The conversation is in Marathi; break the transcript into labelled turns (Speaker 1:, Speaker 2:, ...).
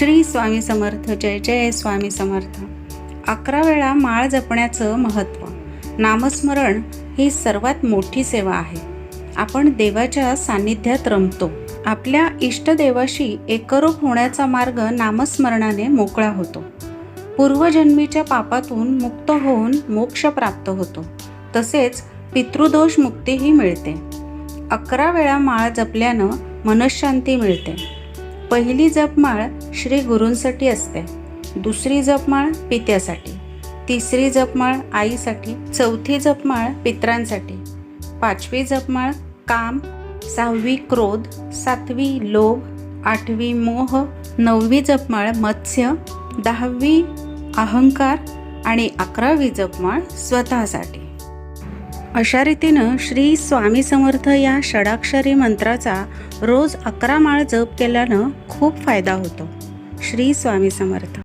Speaker 1: श्री स्वामी समर्थ जय जय स्वामी समर्थ. अकरा वेळा माळ जपण्याचं महत्त्व नामस्मरण ही सर्वात मोठी सेवा आहे. आपण देवाच्या सान्निध्यात रमतो. आपल्या इष्टदेवाशी एकरूप होण्याचा मार्ग नामस्मरणाने मोकळा होतो. पूर्वजन्मीच्या पापातून मुक्त होऊन मोक्ष प्राप्त होतो. तसेच पितृदोष मुक्तीही मिळते. अकरा वेळा माळ जपल्यानं मनशांती मिळते. पहिली जपमाळ श्री गुरूंसाठी असते. दुसरी जपमाळ पित्यासाठी. तिसरी जपमाळ आईसाठी. चौथी जपमाळ पित्रांसाठी. पाचवी जपमाळ काम. सहावी क्रोध. सातवी लोभ. आठवी मोह. नववी जपमाळ मत्स्य. दहावी अहंकार. आणि अकरावी जपमाळ स्वतःसाठी. अशा रीतीनं श्री स्वामी समर्थ या षडाक्षरी मंत्राचा रोज अकरा माळ जप केल्यानं खूप फायदा होतो. श्री स्वामी समर्थ.